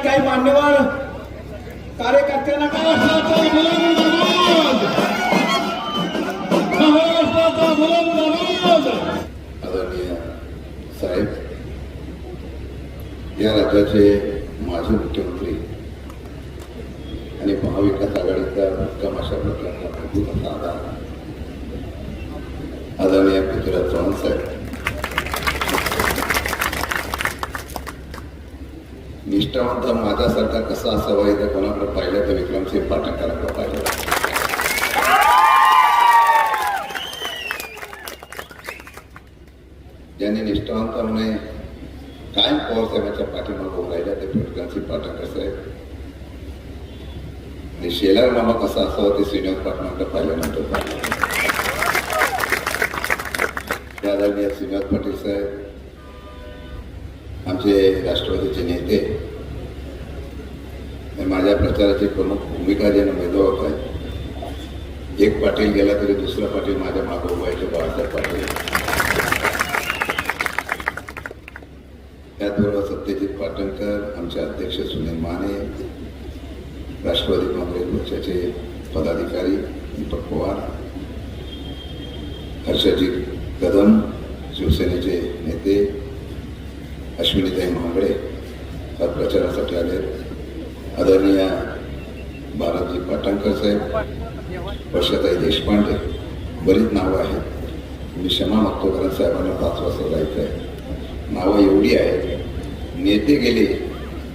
या काही मान्यवर कार्यकर्त्यांना काय महाराष्ट्राचा आदरणीय साहेब या राज्याचे माजी मुख्यमंत्री आणि महाविकास आघाडीचा भक्कम अशा प्रकारचा मजबूत असा आदरणीय पृथ्वीराज चव्हाण साहेब निष्ठावंत माझ्यासारखा कसा असावा इथं कोणाकडे पाहिलं तर विक्रमसिंह पाटणकरांकडे पाहिलं? ज्यांनी निष्ठावंतपणे कायम पवारसाहेबांच्या पाठीमागे उभं राहिल्या ते विक्रमसिंह पाटणकर साहेब. आणि शेलार मामा कसा असावा ते श्रीनिवास पाटणकर पाहिल्यानंतर पाहिलं त्या आदरणीय श्रीनिवास पाटील साहेब आमचे राष्ट्रवादीचे नेते प्रचाराची प्रमुख भूमिका ज्यांना निभावत एक पाटील गेला तरी दुसरा पाटील माझ्या मागे उभायचे बाळासाहेब पाटील. त्याचबरोबर सत्यजित पाटणकर आमचे अध्यक्ष सुनील माने राष्ट्रवादी काँग्रेस पक्षाचे पदाधिकारी दीपक पवार हर्षजित कदम शिवसेनेचे नेते अश्विनीताई महागडे हा प्रचारासाठी आले आदरणीय बालाजी पाटणकर साहेब वर्षाताई देशपांडे बरीच नावं आहेत. मी क्षमा मागतो कारण साहेबांना पाच वाजता जायचं आहे नावं एवढी आहेत नेते गेले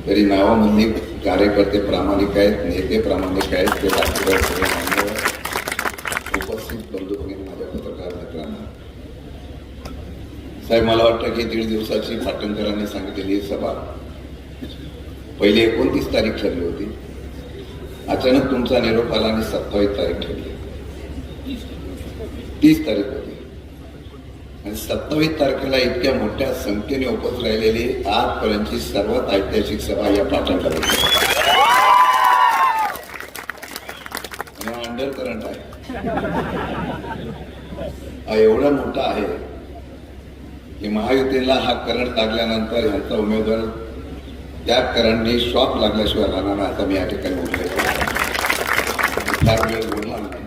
तरी नावामधली कार्यकर्ते प्रामाणिक आहेत नेते प्रामाणिक आहेत ते राष्ट्रवादी उपस्थित बंधू भगिनी माझ्या पत्रकार मित्रांना. साहेब मला वाटतं की दीड दिवसाची पाटणकरांनी सांगितलेली सभा पहिली एकोणतीस तारीख ठरली होती. अचानक तुमचा निरोप आला आणि सत्तावीस तारीख ठरली. तीस तारीख होती. आणि सत्तावीस तारखेला इतक्या मोठ्या संख्येने उपस्थित राहिलेली आजपर्यंतची सर्वात ऐतिहासिक सभा या पाटणकर. अंडर करंट आहे. हा एवढा मोठा आहे की महायुतीला हा करंट लागल्यानंतर ह्याचा उमेदवार त्या करंटने शॉक लागल्याशिवाय राहणार आता मी या ठिकाणी बोलले फार वेळ बोलणार नाही.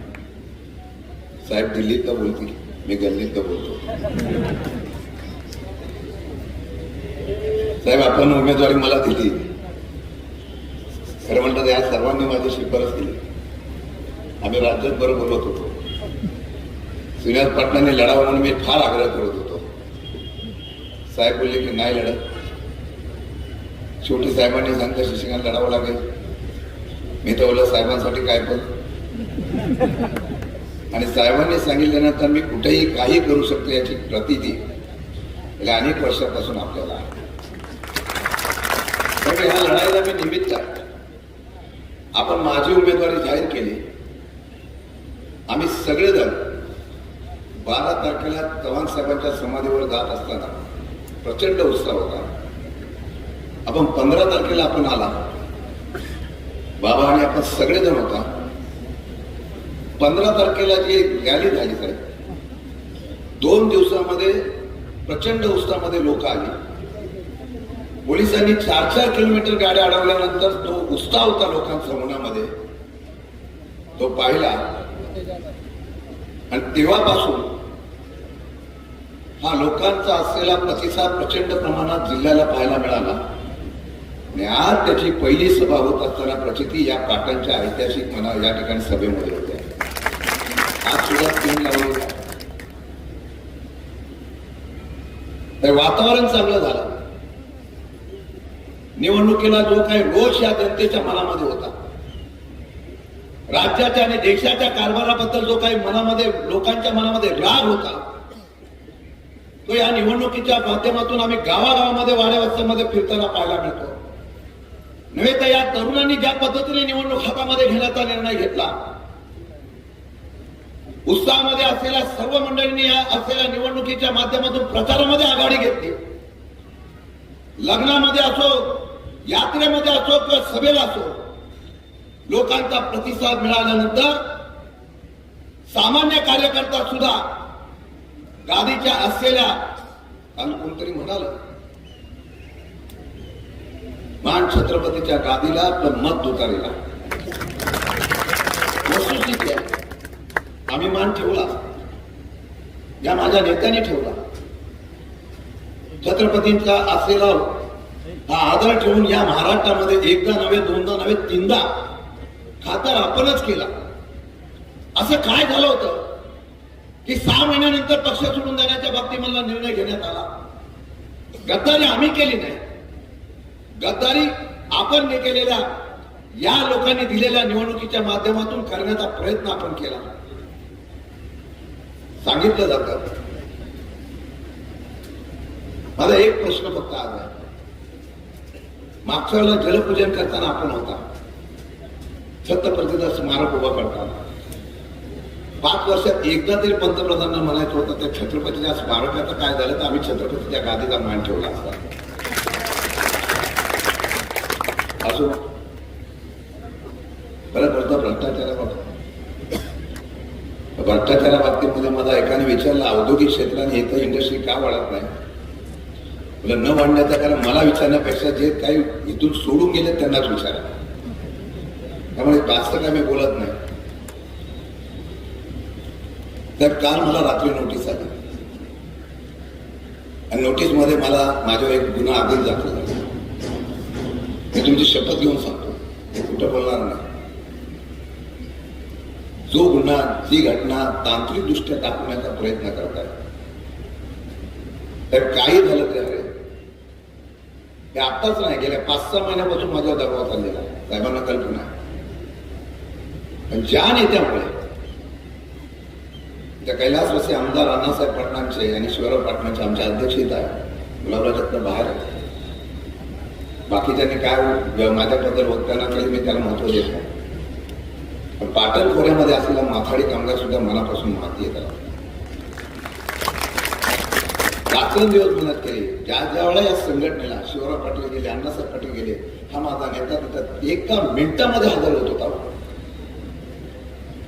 साहेब दिल्लीत तर बोलतील मी गल्लीत तर बोलतो. साहेब आपण उमेदवारी मला दिली. खरं म्हणतात या सर्वांनी माझी शिफारस केली. आम्ही राज्यात बरं बोलत होतो. श्रीनाथ पाटलांनी लढावं म्हणून मी फार आग्रह करत होतो. साहेब बोलले की नाही लढत. शेवटी साहेबांनी सांगितलं शिक्षकांना लढावं लागेल मी तर बोललो साहेबांसाठी काय पण. आणि साहेबांनी सांगितल्यानंतर मी कुठेही काही करू शकतो याची प्रतिती गेल्या अनेक वर्षापासून आपल्याला आहे. त्यामुळे ह्या लढाईला मी निमित्त आहे. आपण माझी उमेदवारी जाहीर केली. आम्ही सगळेजण बारा तारखेला चव्हाण साहेबांच्या समाधीवर जात असताना प्रचंड उत्साह होता. आपण पंधरा तारखेला आपण आला. बाबा आणि आपण सगळेजण होता. पंधरा तारखेला जी रॅली झाली तर दोन दिवसामध्ये प्रचंड उत्साहामध्ये लोक आली. पोलिसांनी चार चार किलोमीटर गाड्या अडवल्यानंतर तो उत्साह होता लोकांच्या मनामध्ये तो पाहिला. आणि तेव्हापासून हा लोकांचा असलेला प्रतिसाद प्रचंड प्रमाणात जिल्ह्याला पाहायला मिळाला. आणि आज त्याची पहिली सभा होत असताना प्रचिती या पाटणच्या ऐतिहासिक मना या ठिकाणी सभेमध्ये होते आज सुद्धा तीन लावले तर वातावरण चांगलं झालं. निवडणुकीला जो काही रोष या जनतेच्या मनामध्ये होता. राज्याच्या आणि देशाच्या कारभाराबद्दल जो काही मनामध्ये लोकांच्या मनामध्ये राग होता तो या निवडणुकीच्या माध्यमातून आम्ही गावागावामध्ये वाड्या वस्त्यामध्ये फिरताना पाहायला मिळतो. नव्हे तर या तरुणांनी ज्या पद्धतीने निवडणूक हातामध्ये घेण्याचा निर्णय घेतला उत्साहामध्ये असलेल्या सर्व मंडळींनी या असलेल्या निवडणुकीच्या माध्यमातून प्रचारामध्ये आघाडी घेतली. लग्नामध्ये असो यात्रेमध्ये असो किंवा सभेला असो लोकांचा प्रतिसाद मिळाल्यानंतर सामान्य कार्यकर्ता सुद्धा गादीच्या असलेल्या कारण कोणतरी म्हणाल मान छत्रपतीच्या गादीला आपलं मत तुतारीला आम्ही मान ठेवला. या माझ्या नेत्याने ठेवला. छत्रपतींचा असलेला हा आदर ठेवून या महाराष्ट्रामध्ये एकदा नव्हे दोनदा नव्हे तीनदा खातर आपणच केला. असं काय झालं होतं? की सहा महिन्यानंतर पक्ष सोडून देण्याच्या बाबतीत मला निर्णय घेण्यात आला. गद्दारी आम्ही केली नाही. गद्दारी आपण ने केलेल्या या लोकांनी दिलेल्या निवडणुकीच्या माध्यमातून करण्याचा प्रयत्न आपण केला. सांगितलं जातं. माझा एक प्रश्न फक्त आज आहे. मागच्या वेळेला जलपूजन करताना आपण होता. छत्रपतीचा स्मारक उभा करताना. पाच वर्षात एकदा तरी पंतप्रधानांना म्हणायचं होतं त्या छत्रपतीच्या स्मारकाचं काय झालं तर आम्ही छत्रपतीच्या गादीचा मान ठेवला असता. असो परत बोलतो भ्रष्टाचाराबाबत भ्रष्टाचारा बाबतीमध्ये मला एकाने विचारलं औद्योगिक क्षेत्राने इथं इंडस्ट्री का वाढत नाही? मला न वाढण्याचं कारण मला विचारण्यापेक्षा जे काही इथून सोडून गेले त्यांनाच विचारा. त्यामुळे जास्त काय मी बोलत नाही. तर काल मला रात्री नोटीस आली. आणि नोटीसमध्ये मला माझ्यावर एक गुन्हा आधीच दाखल मी तुमची शपथ घेऊन सांगतो. मी कुठं बोलणार नाही. जो गुन्हा जी घटना तांत्रिक दृष्ट्या दाखवण्याचा प्रयत्न करत आहे तर काही झालं तर हे आत्ताच नाही गेल्या पाच सहा महिन्यापासून माझा दबाव चाललेला आहे. साहेबांना कल्पना आहे. पण ज्या नेत्यामुळे त्या कैलासवासी आमदार अण्णासाहेब पाटणांचे आणि शिवराव पाटणांचे आमचे अध्यक्ष इथं आहे गुलाबराव जगताप बाहेर बाकी त्याने काय माझ्याबद्दल वक्ताना काही मी त्याला महत्त्व देत नाही. पण पाटण खोऱ्यामध्ये असलेला माथाडी कामगार सुद्धा मनापासून माती येतात. दिवस मेहनत केली ज्या ज्या वेळेला या संघटनेला शिवराव पाटील गेले अण्णासाहेब पाटील गेले हा माझा नेता तिथं एका मिनिटामध्ये हजर होत होता.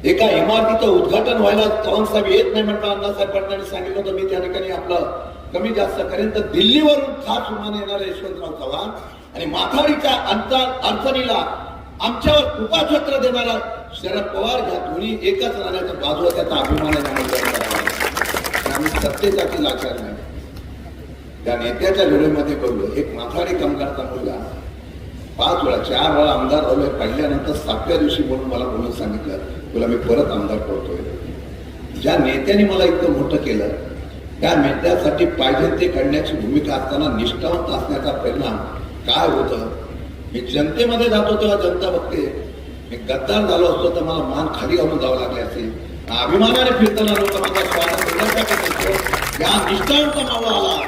एका इमारतीचं उद्घाटन व्हायला चव्हाण साहेब येत नाही म्हटलं अण्णासाहेब पाटलांनी सांगितलं होतं मी त्या ठिकाणी आपलं कमी जास्त करेन तर दिल्लीवरून खास विमान येणारे यशवंतराव चव्हाण आणि माथाडीच्या अडचणीला आमच्यावर कृपाछत्र देणारा शरद पवार ह्या दोन्ही एकच राहण्याचा बाजूला त्याचा अभिमान आहे आम्ही व्यक्त लाचार नाही. त्या नेत्याच्या व्हिडिओमध्ये बोललो एक माथाडी कामगारचा मुलगा. पाच वेळा चार वेळा आमदार झालोय पडल्यानंतर सातव्या दिवशी म्हणून मला बोलून सांगितलं तुला मी परत आमदार करतोय. ज्या नेत्याने मला इतकं मोठं केलं त्या नेत्यासाठी पाहिजे ते करण्याची भूमिका असताना निष्ठावंत असण्याचा परिणाम काय होतं. मी जनतेमध्ये जातो तेव्हा जनता बघते. मी गद्दार झालो असतो तर मला मान खाली घालून जावं लागले असते अभिमानाने फिरताना लोक माझा स्वागत या मावा आला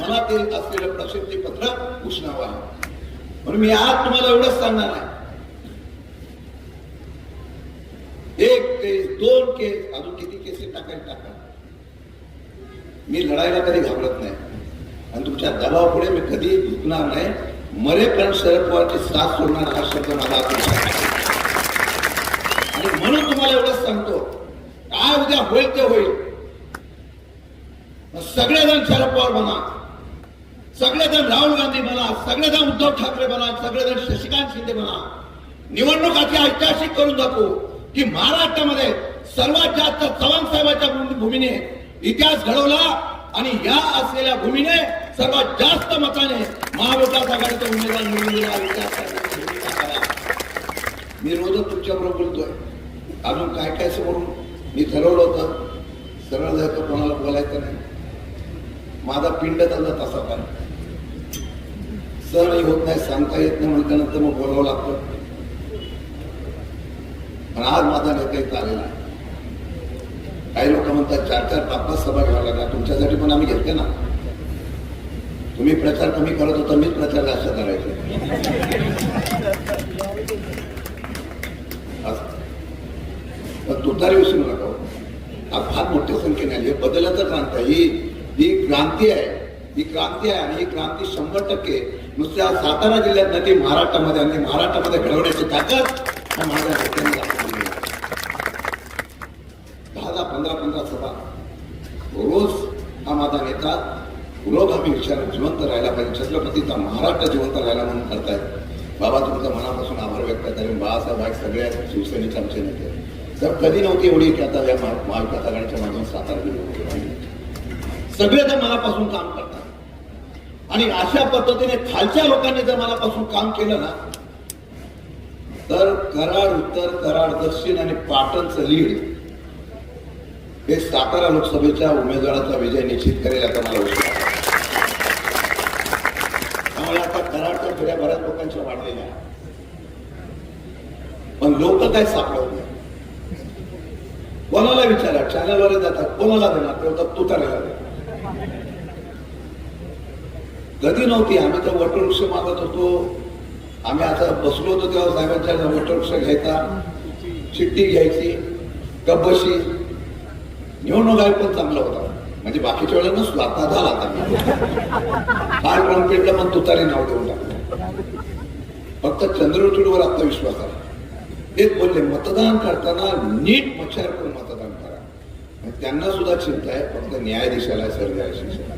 मला ते असलेलं प्रसिद्धी पत्र उष्णावं आहे. म्हणून मी आज तुम्हाला एवढंच सांगणार आहे. एक केस दोन केस अजून किती केसेस टाकायला टाका. मी लढायला कधी घाबरत नाही. आणि तुमच्या दबावापुढे मी कधी झुकणार नाही. मरेपर्यंत शरद पवारची साथ सोडणार हा शब्द मला आणि म्हणून तुम्हाला एवढंच सांगतो काय उद्या होईल ते होईल. सगळेजण शरद पवार म्हणा सगळेजण राहुल गांधी म्हणा सगळेजण उद्धव ठाकरे म्हणा सगळेजण शशिकांत शिंदे म्हणा निवडणुकाची ऐतिहासिक करून दाखवू की महाराष्ट्रामध्ये सर्वात जास्त चव्हाण साहेबांच्या भूमीने इतिहास घडवला आणि या असलेल्या भूमीने सर्वात जास्त मताने महाविकास आघाडीचा उमेदवार निवडून दिला विकास मी रोजच तुमच्याबरोबर बोलतोय. अजून काय काय समोर मी ठरवलं होतं सरळ जायचं कोणाला बोलायचं नाही. माझा पिंड त्यांना तसा काय सरळ होत नाही सांगता येत नाही म्हटल्यानंतर मग बोलावं लागतं. पण आज माझा नेता इथं आलेला आहे. काही लोक म्हणतात चार चार पाच पाच सभा घ्याव्या लागला तुमच्यासाठी पण आम्ही घेतले ना. तुम्ही प्रचार कमी करत होता मीच प्रचार जास्त करायचो. पण तुतारी विसरू नका हो. हा. फार मोठ्या संख्येने आली हे बदलाचं क्रांती आहे ही ही क्रांती आहे. ही क्रांती आहे आणि ही क्रांती शंभर टक्के नुसत्या सातारा जिल्ह्यात नाही ती महाराष्ट्रामध्ये आणि महाराष्ट्रामध्ये घडवण्याची ताकद हा माझ्या नेत्याने दाखवली आहे. दहा दहा पंधरा पंधरा सभा रोज हा माझा नेता रोज हा तुम्ही विचार जिवंत राहायला पाहिजे छत्रपतीचा महाराष्ट्र जिवंत राहायला म्हणून करतायत. बाबा तुमचं मनापासून आभार व्यक्त करतात आणि बाळासाहेब आहेत सगळ्या शिवसेनेचे आमचे नेते. तर कधी नव्हती एवढी की आता या महाविकास आघाडीच्या माध्यमात सातारा गेली सगळे जर मनापासून काम करतात. आणि अशा पद्धतीने खालच्या लोकांनी जर मनापासून काम केलं ना तर कराड उत्तर कराड दक्षिण आणि पाटणचं लीड हे सातारा लोकसभेच्या उमेदवाराचा विजय निश्चित करेल आता मला विश्वास आहे. त्यामुळे आता बऱ्याच लोकांच्या वाढलेल्या पण लोक काय सापडत नाही. कोणाला विचारा चॅनलवर जातात कोणाला देणार ते होतात तुतारेला कधी नव्हती आम्ही तर वटवृक्ष मागत होतो. आम्ही आता बसलो होतो तेव्हा साहेबांच्या वटवृक्ष घ्यायचा चिठ्ठी घ्यायची कब्बशी निवडणूक आयोग पण चांगला होता. म्हणजे बाकीच्या वेळेला नसलो आता झाला आता. फार ट्रम्पेटला पण तुतारी नाव देऊन फक्त चंद्रचूडवर आता विश्वास आहे तेच बोलले मतदान करताना नीट मच्छर करून मतदान करा. त्यांना सुद्धा चिंता आहे फक्त न्यायाधीशाला सरन्यायाधीशाला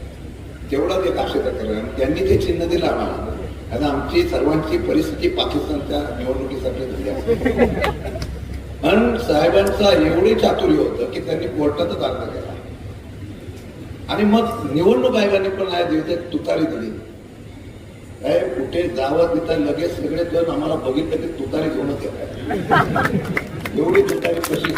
तेवढाच एक ते करा त्यांनी ते चिन्ह दिलं आम्हाला. आता आमची सर्वांची परिस्थिती पाकिस्तानच्या निवडणुकीसाठी झाली असते. पण साहेबांचा एवढे चातुर्य होतं की त्यांनी कोर्टातच अर्ज केला. आणि मग निवडणूक आयोगाने पण न्याय दिली तुतारी दिली. काय कुठे जावं तिथं लगेच सगळे जण आम्हाला बघितलं की तुतारी घेऊनच येतात एवढी तुतारी कशी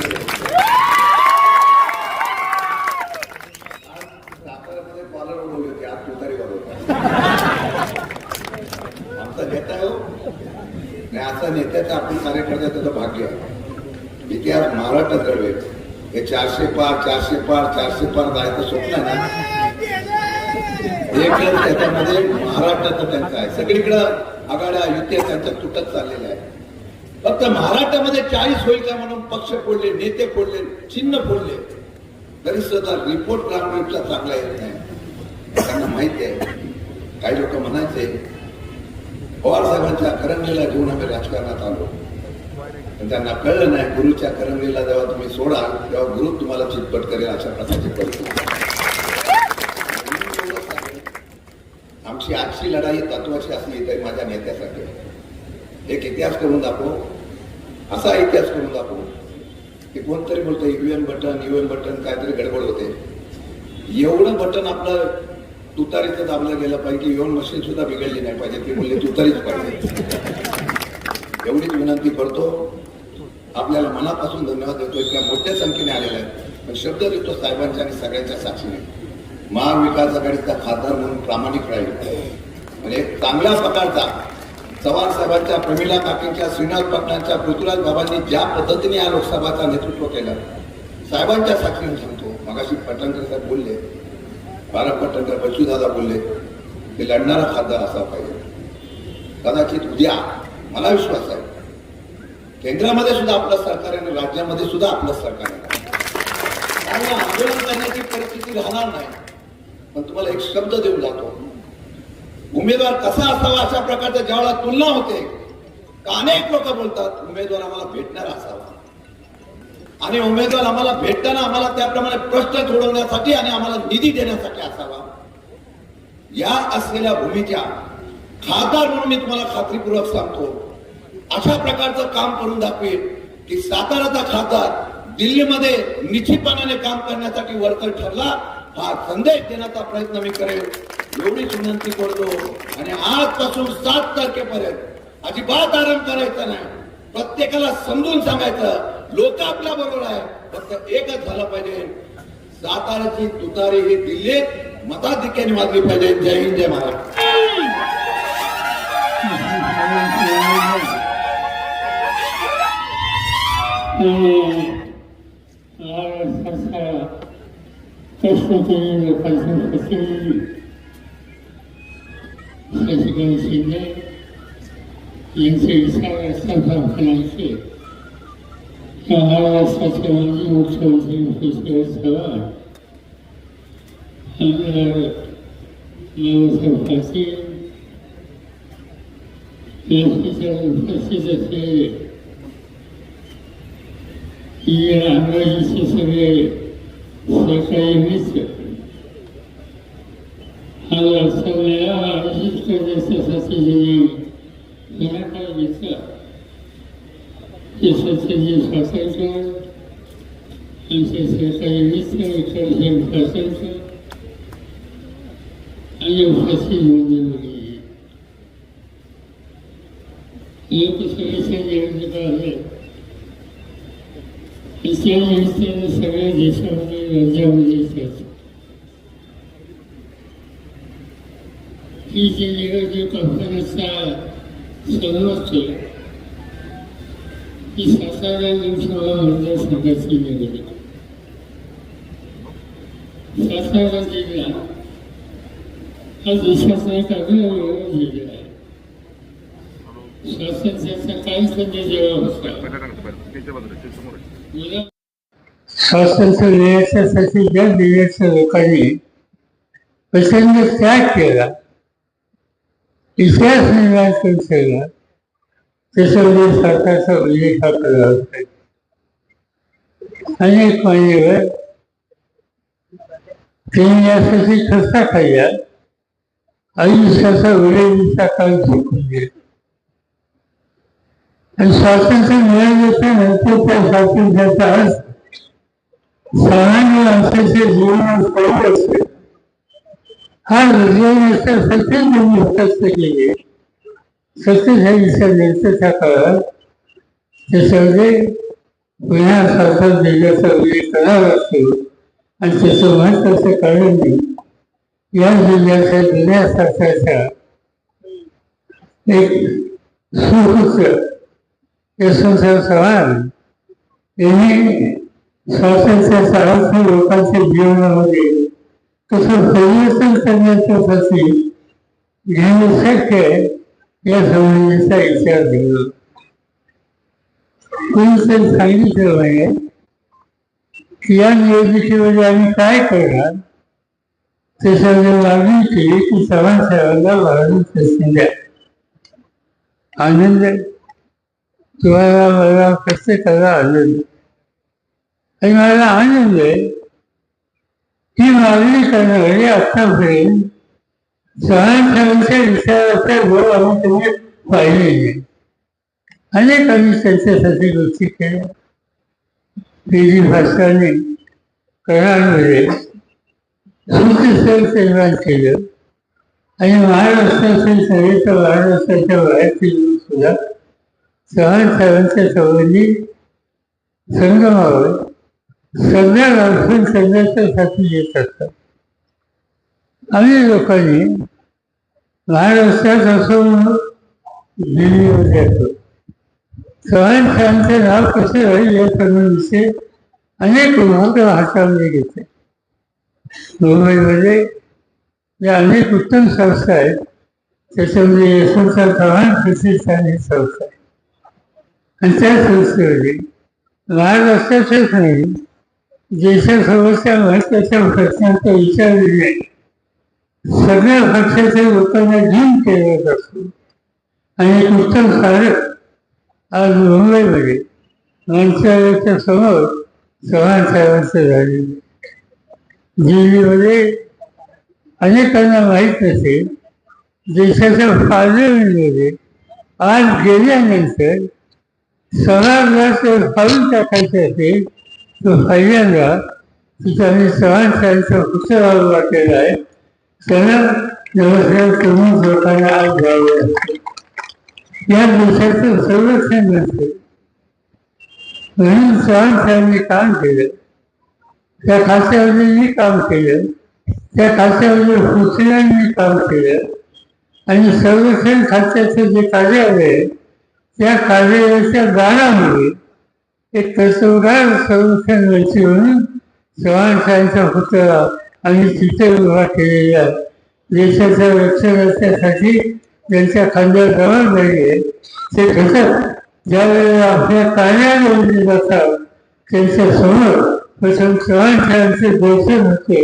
साताऱ्यामध्ये कॉलर उडवली होती आज तुतारी आमचा नेता हो. नाही असा नेत्याचं आपण कार्यकर्ता त्याचं भाग्य आहे. इतिहास महाराष्ट्रात घडवेल हे चारशे पार चारशे पार चारशे पार जायचं स्वप्न आहे ना? एकच त्याच्यामध्ये महाराष्ट्राचं त्यांचं आहे. सगळीकडं आघाड्या युत्या त्यांच्या तुटत चाललेल्या आहे. फक्त महाराष्ट्रामध्ये चाळीस होईल का म्हणून पक्ष फोडले नेते फोडले चिन्ह फोडले तरी सुद्धा रिपोर्ट ग्राउंडचा चांगला येत नाही. त्यांना माहिती आहे. काही लोक म्हणायचे पवार साहेबांच्या करंगीला घेऊन आम्ही राजकारणात आलो. पण त्यांना कळलं नाही गुरुच्या करंगीला जेव्हा तुम्ही सोडाल तेव्हा गुरु तुम्हाला चितपट करेल अशा प्रकारची परिस्थिती म्हणून एवढं सांगेन, अशी लढाई तत्वाशी असली तरी माझ्या नेत्यासाठी एक इतिहास करून दाखव असा इतिहास करून दाखव की कोणतरी बोलतो युएन बटन युएन बटन काहीतरी गडबड होते. एवढं बटन आपलं तुतारीचं दाबलं गेलं पाहिजे की युएन मशीन सुद्धा बिघडली नाही पाहिजे. ती बोलली तुतारीच पाहिजे. एवढीच विनंती करतो. आपल्याला मनापासून धन्यवाद देतो इतक्या मोठ्या संख्येने आलेल्या आहेत. पण शब्द देतो साहेबांच्या आणि सगळ्यांच्या साक्षीने. महाविकास आघाडीचा खासदार म्हणून प्रामाणिक राहील. म्हणजे चांगल्या प्रकारचा चव्हाण साहेबांच्या प्रमिला काकींच्या श्रीनाथ पाटणांच्या पृथ्वीराज बाबांनी ज्या पद्धतीने या लोकसभाचा नेतृत्व केलं साहेबांच्या साक्षीने सांगतो. मगाशी पटणकर साहेब बोलले बालक पटणकर बच्चूदादा बोलले की लढणारा खासदार असा पाहिजे. कदाचित उद्या मला विश्वास आहे केंद्रामध्ये सुद्धा आपलं सरकार आहे आणि राज्यामध्ये सुद्धा आपलं सरकार आहे. त्यामुळे आंदोलन करण्याची परिस्थिती राहणार नाही पण तुम्हाला एक शब्द देऊन जातो. उमेदवार कसा असावा अशा प्रकारच्या ज्यावेळेला तुलना होते का अनेक लोक बोलतात उमेदवार आम्हाला भेटणार असावा. आणि उमेदवार आम्हाला भेटताना आम्हाला त्याप्रमाणे प्रश्न सोडवण्यासाठी आणि आम्हाला निधी देण्यासाठी असावा. या असलेल्या भूमीच्या खासदार म्हणून मी तुम्हाला खात्रीपूर्वक सांगतो अशा प्रकारचं काम करून दाखवेल की साताराचा खासदार दिल्लीमध्ये निश्चितपणाने काम करण्यासाठी वर्कर ठरला हा संदेश देण्याचा प्रयत्न मी करेल एवढीच विनंती करतो आणि आजपासून सात तारखेपर्यंत अजिबात आराम करायचा नाही. प्रत्येकाला समजून सांगायचं लोक आपल्या बरोबर आहे फक्त एकच झालं पाहिजे. साताराची तुतारी ही दिल्लीत मताधिक्याने वाजली पाहिजे. जय हिंद जय महाराष्ट्र महाराष्ट्राचा प्रश्न केलेली लोकांची प्रतिनिधी शशिकांत शिंदे यांचे विचार असल्याप्रमाणे महाराष्ट्राचे माजी मुख्यमंत्री केशव चव्हाण आमदार बाबासाहेब पाटील यांच्या उपस्थित असलेले ही अंग्रेजीचे सगळे सहकारी मित्र मला सगळ्या विशिष्ट देशासाठी जे पुढाकार घेतला देशाचे स्वातंत्र्य आमचे सरकारी मित्र इतर स्वातंत्र्य आणि फाशी नोंदवली लोकसभेच्या निवडणुका आहेत त्या निमित्ताने सगळ्या देशामध्ये राज्यामध्ये चर्चा ही जी निवडणूक अफगाणचा सर्वोच्च ही सातारा लोकसभा मतदारसंघाची निवडणूक सातारा जिल्हा हा देशाचा एक अग्रगण्य जिल्हा आहे स्वातंत्र्याचा कालखंड जेव्हा होता स्वातंत्र्य देण्यासाठी ज्या देशाच्या लोकांनी प्रचंड त्याग केला. इतिहास निर्माण करून ठेवला त्याच्यामध्ये सरकारचा उल्लेख हा केला होता अनेक मान्यवर त्यांनी यासाठी खर्चा खाल्ला आयुष्याचा वेळेचा काळ झोपून दिला आणि स्वातंत्र्य मिळाल्याच्या नंतर त्या स्वातंत्र्याचा अर्थ सामान्य माणसाचे जीवन सोडत असते. हा हृदयासाठी त्यांनी कष्ट केले सत्तेचाळीसच्या नंतरच्या काळात ते पुन्हा पुण्यासारखा दिल्याचा उल्लेख करावा लागतो आणि त्याचं महत्वाचं कारण नाही या जिल्ह्याच्या जुन्या सरकारच्या एक सुपुत्र यशवंतराव चव्हाण यांनी स्वातंत्र्याचा अर्थ लोकांच्या जीवनामध्ये तसं कसं परिवर्तन करण्याच्यासाठी घेणं शक्य आहे या संबंधीचा विचार केला कोणीतरी सांगितलं म्हणजे की या निवडणुकीमध्ये आम्ही काय करणार त्याच्यामध्ये मागणी केली की चव्हाण साहेबांना भारत प्रश्न द्या आनंद तुम्हाला मला प्रत्येकाला आनंद आणि मला आनंद आहे ही मागणी करणारी आतापर्यंत चव्हाण साहेबांच्या विचाराचा गोळ आम्ही तुम्ही पाहिलेले. नाही अनेक आम्ही त्यांच्यासाठी गोष्टी केल्या तेजी भाषाने कराडमध्ये सुखस्थळ निर्माण केलं. आणि महाराष्ट्रातील सगळ्याच्या महाराष्ट्राच्या बाहेरतील सुद्धा चव्हाण साहेबांच्या संबंधी संगमावर सगळ्या दर्शन संघाच्यासाठी येत असतात. अनेक लोकांनी महाराष्ट्रात असो दिल्लीमध्ये म्हणजे असो. चव्हाण साहेबांचे नाव कसे राहील या सर्वांविषयी अनेक उपक्रम हातामध्ये घेते मुंबईमध्ये या अनेक उत्तम संस्था आहेत त्याच्यामध्ये यशवंतराव चव्हाण प्रतिष्ठान ही संस्था आहे. आणि त्या संस्थेमध्ये महाराष्ट्राच्याच नाही देशासमोरच्या महत्त्वाच्या प्रश्नांचा विचार नाही सगळ्या पक्षाच्या लोकांना घेऊन केला असतो आणि एक उत्तम आज मुंबईमध्ये मंत्रालयाच्या समोर चव्हाण साहेबांचं झाले दिल्लीमध्ये अनेकांना माहीत नसेल देशाच्या पार्लमेंटमध्ये आज गेल्यानंतर सभागृहात फाळून टाकायचे असेल तो पहिल्यांदा त्यांनी चव्हाण साहेबांचा पुस्तक वाटलेला आहे त्यांना नमस्कार प्रमुख लोकांना आज घ्यावे. लागते या देशाचं संरक्षण नसते म्हणजे म्हणून चव्हाण साहेबांनी काम केलं. त्या खात्यावरील मी काम केलं. त्या खात्यावरील सूचनांनी काम केलं. आणि संरक्षण खात्याचं जे कार्यालय आहे त्या कार्यालयाच्या दारामध्ये एक कर्तव्यगार संरक्षण मंत्री म्हणून चव्हाण पुतळा आणि तिथे उभा केलेला देशाच्या रक्षणासाठी त्यांच्या खांद्यावर जबाबदारी आहे ते घटक ज्या वेळेला आपल्या कार्यालयामध्ये जातात त्यांच्यासमोर प्रथम चव्हाण साहेबांचे दर्शन होते.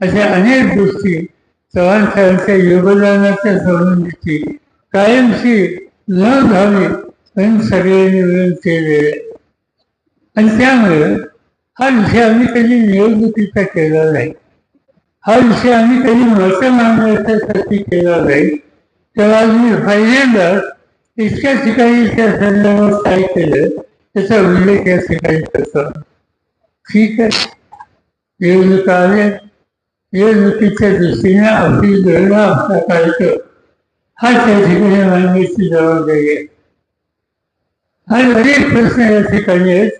अशा अनेक गोष्टी चव्हाण साहेबांच्या योगदानाच्या संबंधीची कायमशी न घावी म्हणून सगळ्यांनी मिळून केलेले आणि त्यामुळे हा विषय आम्ही कधी निवडणुकीचा केला नाही. हा विषय आम्ही कधी मत मांडण्यासाठी केला नाही. तेव्हा मी पहिल्यांदा इतक्या ठिकाणी त्या संदर्भात काय केलं त्याचा उल्लेख या ठिकाणी करतो. ठीक आहे. निवडणुका आल्या निवडणुकीच्या दृष्टीने आपली गणना आपला काढतो हा त्या ठिकाणी मांडण्याची जबाबदारी आहे. हा अनेक प्रश्न या ठिकाणी आहेत.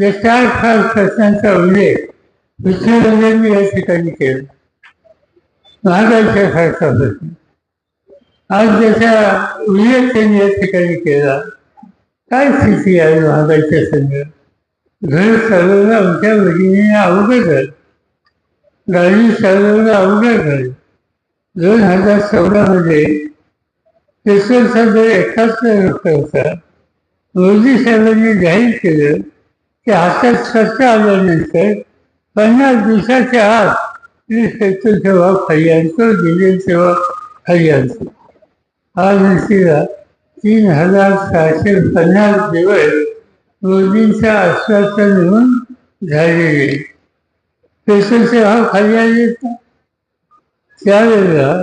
या चार खास प्रश्नांचा उल्लेख. विठ्ठलांनी या ठिकाणी केला. महागाईच्या सारखा प्रश्न. आज ज्याचा उल्लेख त्यांनी या ठिकाणी केला काय स्थिती आहे महागाईच्या संदर्भात घर चालवणं आमच्या भगिनीने अवघड झालं. गाडी चालवणं अवघड झालं. दोन हजार चौदामध्ये पेट्रोलचा दर एकाहत्तर रुपये होता. मोदी साहेबांनी जाहीर केलं की हातात खर्च आल्यानंतर पन्नास दिवसाच्या आत मी पेट्रोलचा भाव खाली आणतो डिझेलचा भाव खाली आणतो आज उशिरा तीन हजार सहाशे पन्नास दिवस मोदींचं आश्वासन म्हणून झालेले पेट्रोलचे भाव खाली आले का त्यावेळेला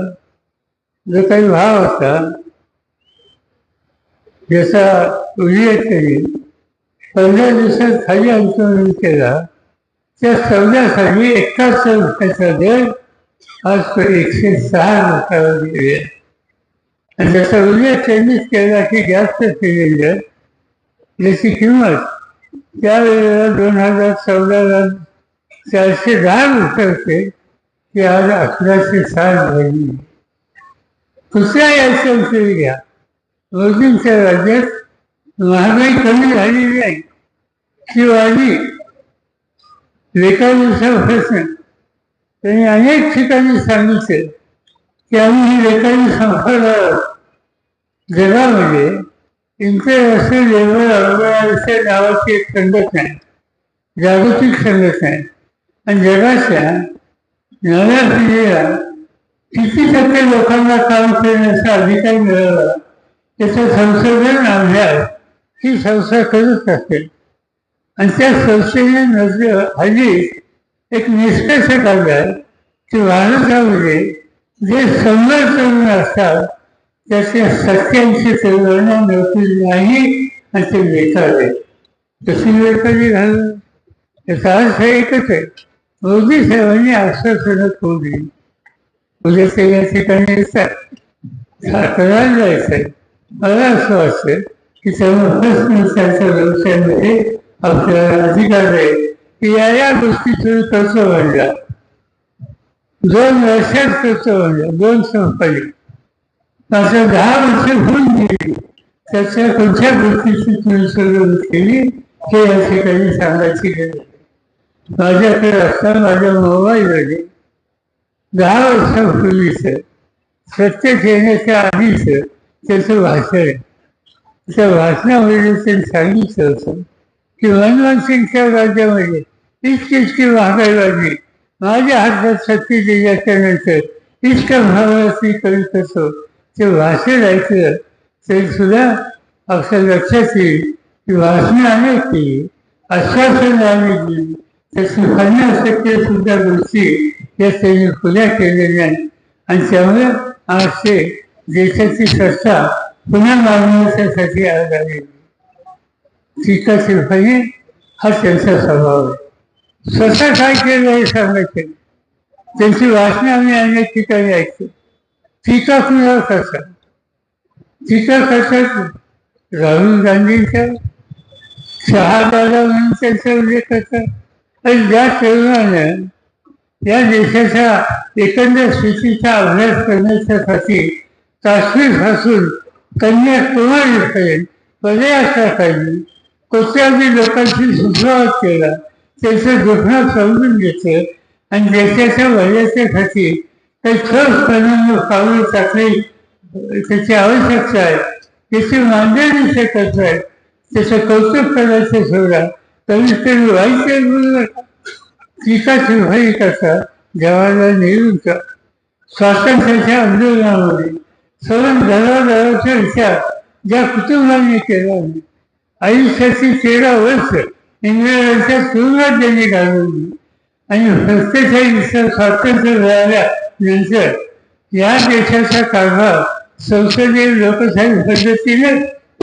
जो काही भाव होता ज्याचा उल्लेख त्यांनी पंधरा दिवसात खाली आंदोलन केला. त्या चौदासाठी एकाच संस्थेचा दर आज एकशे सहा लोकांना गेले आणि त्याचा उल्लेख त्यांनीच केला की गॅस सिलेंडर याची किंमत त्यावेळेला दोन हजार चौदाला चारशे दहा रुपये होते ती आज अकराशे साठ झाली. दुसऱ्या याच्या घ्या. मोदींच्या राज्यात महागाई कमी झालेली आहे. ती वाढली. एका दिवसापासून त्यांनी अनेक ठिकाणी सांगितले की आम्ही ही रेखाडी संपवणार जगामध्ये इंटरनॅशनल लेवल ऑर्गनायझेशन नावाची एक संघटना आहे. जागतिक संघटना आहे. आणि जगाच्या नव्या पिढीला किती टक्के लोकांना काम करण्याचा अधिकार मिळाला त्याचं संशोधन अभ्यास ही संस्था करत असते आणि त्या संस्थेने नजर हल्ली एक निष्कर्ष काढला की भारतामध्ये जे शंभर तरुण असतात त्याच्या सत्याऐंशी तरुणांना नोकरी नाही आणि ते बेकार आहे तशी बेकारी घालणं याचा अर्थ एकच आहे. मोदी साहेबांनी आश्वासनं ठेवली. उद्या ते या ठिकाणी येतात. जायचं जायचंय मला असं वाटतं की सर्व प्रश्न त्यांच्या व्यवसायामध्ये आपल्याला अधिकार आहे की या या गोष्टी तुम्ही म्हणजे कसं दोन वर्षात कसं म्हणलं दोन संपली आता दहा वर्ष होऊन गेली. त्याच्या कोणत्या गोष्टीची तुम्ही सुरुवात केली हे या ठिकाणी सांगायची गरज माझ्याकडे असता माझ्या मोबाईलमध्ये दहा वर्षापूर्वीचं सत्य येण्याच्या आधीच त्याचं भाषण आहे. त्या भाषणामध्ये त्यांनी सांगितलं होतं. की मनमोहन सिंगच्या राज्यामध्ये इतकी महागाई माझ्या हातात सत्य दिल्याच्या नंतर इतकं भावाची करीत असो ते भाषण ऐकलं तरी सुद्धा आपल्या लक्षात येईल की भाषणं आम्ही केली आश्वासन आम्ही दिली त्याची पन्नास टक्के सुद्धा गोष्टी या त्यांनी खुल्या केलेल्या आहेत. आणि त्यामुळे आज ते देशाची सत्ता पुन्हा मागण्यासाठी आज आलेली टीका शिल्पाने हा त्यांचा स्वभाव आहे. स्वतः काय केलं हे सांगायचे? त्यांची भाषणं आम्ही अनेक ठिकाणी ऐकतो टीका कुणाला करतात. टीका करतात राहुल गांधींच्या शहादादा म्हणून त्यांचा उल्लेख करतात. आणि ज्या तरुणानं या देशाच्या एकंदर स्थितीचा अभ्यास करण्याच्यासाठी काश्मीरपासून कन्याकुमारीपर्यंत पदयात्रा काढली कोट्यावधी लोकांशी सुसंवाद केला त्याचं दुखणं समजून घेतलं आणि देशाच्या वैद्याच्यासाठी काही ठोस पावलं टाकणे त्याची आवश्यकता आहे. त्याची मांडणी ते आहे. त्याचं कौतुक करायचं सोडा कमीत कमी वाईट टीका चिरफाई करता. जवाहरलाल नेहरूंचा स्वातंत्र्याच्या आंदोलनामध्ये सवन घराघराचा विचार ज्या कुटुंबांनी केला आहे आयुष्याची तेरा वर्ष इंग्रजांच्या तुरुंगात त्यांनी घालवली आणि सत्तेचाळीसचं स्वातंत्र्य झाल्यानंतर या देशाचा कारभार संसदीय लोकशाही पद्धतीने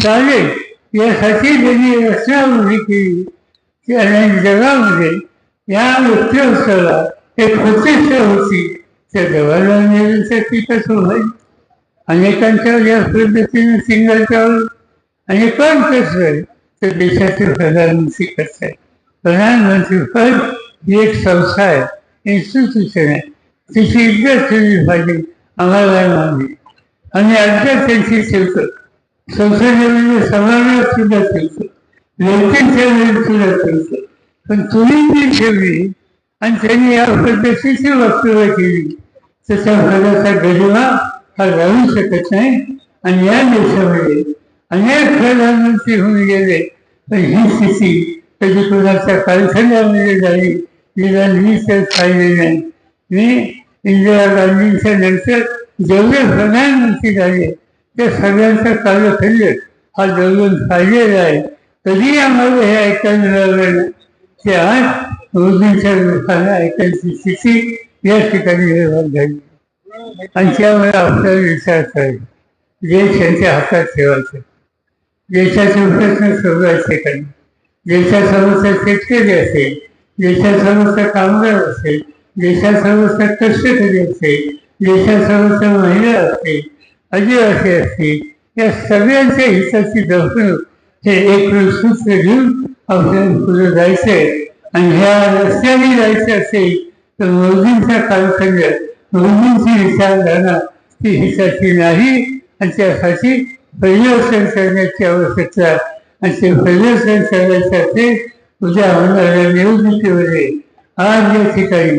चालेल यासाठी त्यांनी रचनावृत्ती केली. आणि जगामध्ये या व्यक्तिवत्वाला एक प्रतिष्ठा होती. त्या जवाहरलाल नेहरूसाठी कसं होईल. अनेकांच्या या पद्धतीने सिंगलच्यावर आणि पण कसं ते तर देशाचे प्रधानमंत्री करत आहे? प्रधानमंत्री पद ही एक संस्था आहे. इन्स्टिट्यूशन आहे. तिची इज्जत ठेवली पाहिजे. आम्हाला मागणी आणि अद्याप त्यांची ठेवतो संसदेमध्ये समावेश सुद्धा ठेवतो लोकांच्या वेळी सुद्धा ठेवतो पण तुम्ही जी ठेवली आणि त्यांनी या पद्धतीची वक्तव्य केली त्याच्या फळाचा गरिमा हा राहू शकत नाही आणि या देशामध्ये अनेक प्रधानमंत्री होऊन गेले. पण ही स्थिती कधी कोणाच्या कारखान्यामध्ये झाली? तिला मी तर पाहिले नाही. मी इंदिरा गांधींच्या नंतर जेवढे प्रधानमंत्री झाले ते सगळ्यांचा कालखंड हा जवळून पाहिलेला आहे. कधी आम्हाला हे ऐकायला मिळालं नाही? की आज मोदींच्या लोकांना ऐकायची स्थिती या ठिकाणी निर्माण झाली. आणि त्यामुळे आपल्याला विचार करायचा. देश त्यांच्या हातात ठेवायचं. देशाचे प्रश्न सोडवायचे काही देशासमोरचा शेतकरी असेल देशासमोरचा कामगार असेल देशासमोरचा कष्टकरी असेल देशासमोरचा महिला असेल आदिवासी असतील या सगळ्यांच्या हिताची जपणूक हे एक सूत्र घेऊन आपल्याला पुढे जायचंय. आणि ह्या रस्त्याने जायचं असेल तर मोदींचा कालखंड मोदींची विचारधारणा ती हिताची नाही आणि त्यासाठी परिवर्तन करण्याची आवश्यकता. आणि ते परिवर्तन करण्यासाठी उद्या होणाऱ्या निवडणुकीमध्ये आज या ठिकाणी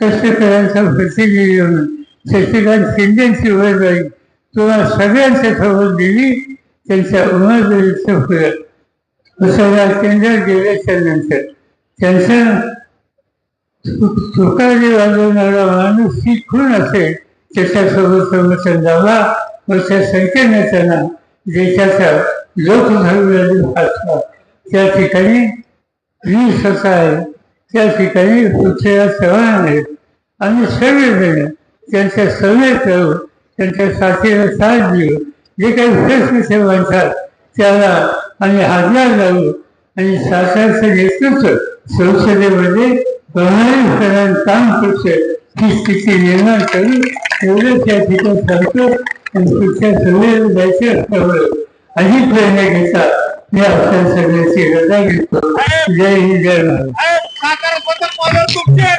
कष्टकऱ्यांचा प्रतिनिधी म्हणून शशिकांत शिंदेची वर जाईल सगळ्यांच्या खबर दिली त्यांच्या उमेदवारीचं फुलं असं केंद्र गेल्याच्यानंतर त्यांचं तुकाजी वाजवणारा माणूस ही खूण असेल त्याच्यासोबत समर्थन झाला व त्या संख्येने त्यांना देशाचा लोकधर्म भाषा त्या ठिकाणी मी स्वतः आहे. त्या ठिकाणी पृथ्वीराज चव्हाण आहेत. आणि सगळेजण त्यांच्या सवय करू त्यांच्या साथीला साथ देऊ जे काही प्रश्न ते म्हणतात त्याला आम्ही हातभार लावू आणि शासनाचं नेतृत्व संसदेमध्ये दोन्ही प्रमाणिकरण काम करतोय ही स्थिती निर्माण करून एवढं या ठिकाणी सांगतो आणि पुढच्या सभेला जायचे असल्यामुळे अधिक प्रेरणा घेता मी आपल्या सगळ्याची रजा घेतो जय हिंद जय महाराज साखरबद्दल तुमचे.